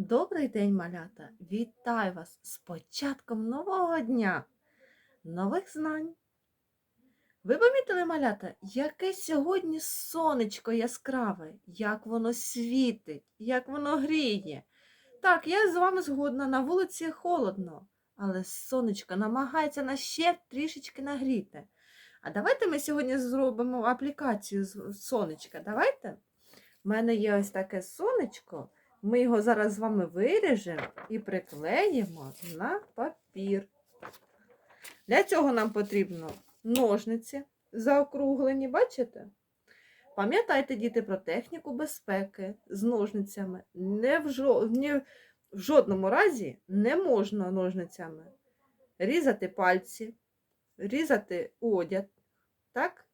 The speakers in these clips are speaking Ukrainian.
Добрий день, малята! Вітаю вас з початком нового дня, нових знань. Ви помітили, малята, яке сьогодні сонечко яскраве, як воно світить, як воно гріє. Так, я з вами згодна, на вулиці холодно, але сонечко намагається нас ще трішечки нагріти. А давайте ми сьогодні зробимо аплікацію з сонечка. Давайте. У мене є ось таке сонечко. Ми його зараз з вами виріжемо і приклеїмо на папір. Для цього нам потрібно ножниці заокруглені, бачите? Пам'ятайте, діти, про техніку безпеки з ножницями. Не в, жо... ні в жодному разі не можна ножницями різати пальці, різати одяг, так?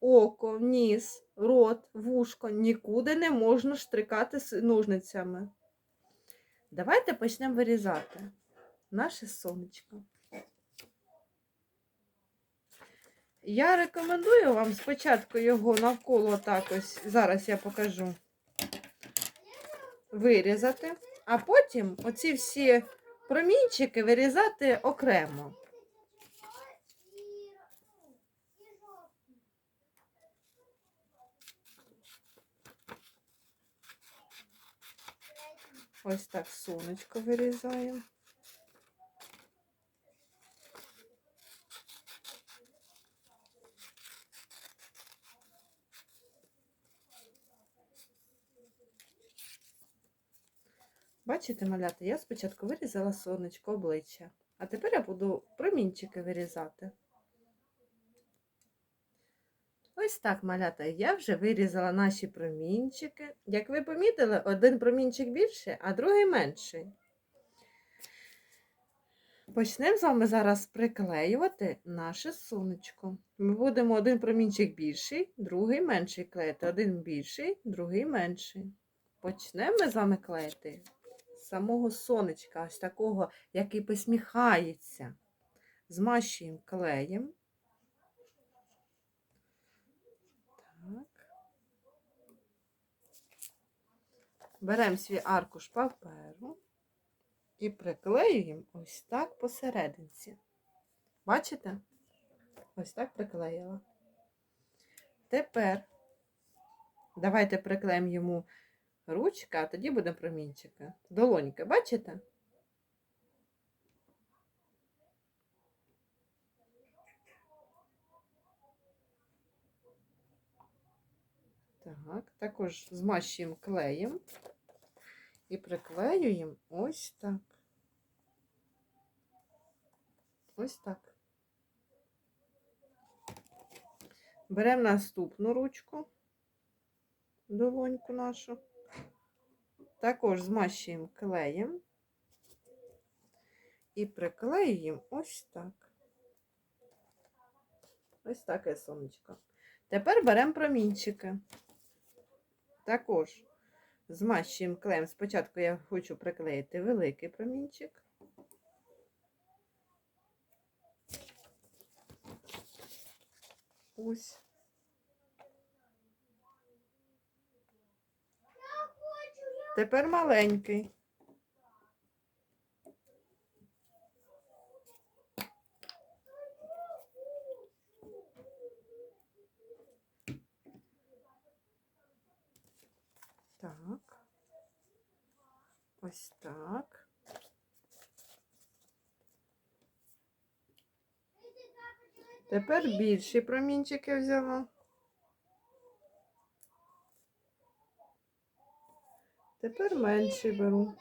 Око, ніс, рот, вушко нікуди не можна штрикати ножницями. Давайте почнемо вирізати наше сонечко. Я рекомендую вам спочатку його навколо так ось, зараз я покажу, вирізати, а потім оці всі промінчики вирізати окремо. Ось так сонечко вирізаємо. Бачите, малята, я спочатку вирізала сонечко обличчя, а тепер я буду промінчики вирізати. Ось так, малята, я вже вирізала наші промінчики. Як ви помітили, один промінчик більший, а другий менший. Почнемо з вами зараз приклеювати наше сонечко. Ми будемо один промінчик більший, другий менший клеїти. Один більший, другий менший. Почнемо ми з вами клеїти самого сонечка, ось такого, який посміхається. Змащуємо клеєм. Так. Беремо свій аркуш паперу і приклеюємо ось так посерединці. Бачите? Ось так приклеїла. Тепер давайте приклеїмо йому ручка, а тоді буде промінчика. Долонька, бачите? Так, також змащуємо клеєм і приклеюємо ось так. Ось так. Беремо наступну ручку, долоньку нашу, також змащуємо клеєм і приклеюємо ось так. Ось таке сонечко. Тепер беремо промінчики. Також змащуємо клеєм. Спочатку я хочу приклеїти великий промінчик. Ось. Тепер маленький. Так. Ось так. Тепер більші промінчики взяла. Тепер менший беру.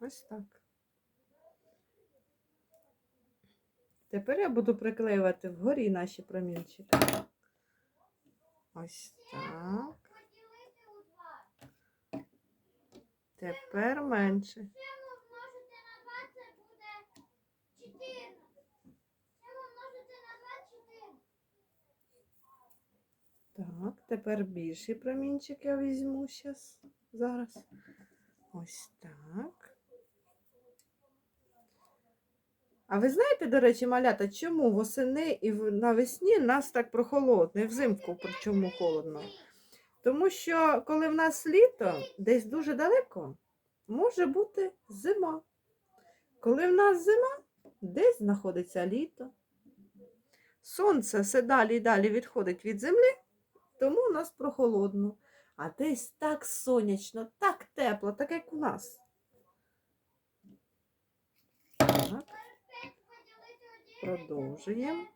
Ось так. Тепер я буду приклеювати вгорі наші промінчики. Ось так. Тепер менше. Множити на 20 буде 14. 7 множити на 24. Так, тепер більший промінчик я візьму зараз. Ось так. А ви знаєте, до речі, малята, чому восени і навесні нас так прохолодно, і взимку причому холодно? Тому що коли в нас літо, десь дуже далеко, може бути зима. Коли в нас зима, десь знаходиться літо. Сонце все далі і далі відходить від землі, тому у нас прохолодно. А десь так сонячно, так тепло, так як у нас. Так, П'ять поділити один. Продовжуємо.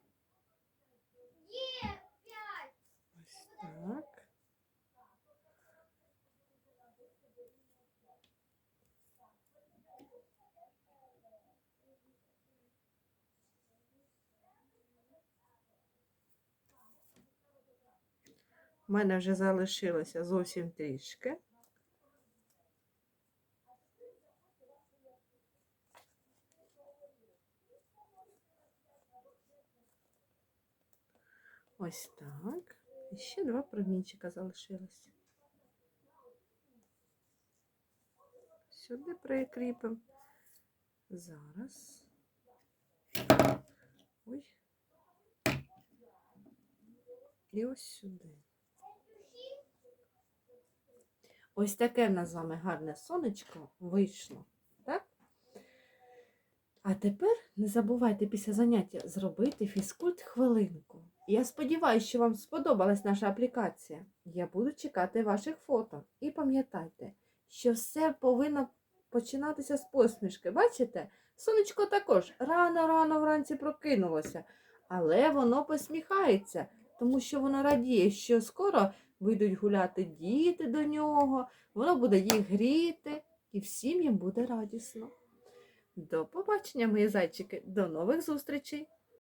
Ось так. У мене вже залишилося зовсім трішки. Ось так. І ще два промінчика залишилось. Сюди прикріпимо. Зараз. Ой. І ось сюди. Ось таке в нас з вами гарне сонечко вийшло. Так? А тепер не забувайте після заняття зробити фізкульт хвилинку. Я сподіваюся, що вам сподобалась наша аплікація. Я буду чекати ваших фото. І пам'ятайте, що все повинно починатися з посмішки. Бачите? Сонечко також рано-рано вранці прокинулося, але воно посміхається, тому що воно радіє, що скоро вийдуть гуляти діти до нього, воно буде їх гріти, і всім їм буде радісно. До побачення, мої зайчики, до нових зустрічей!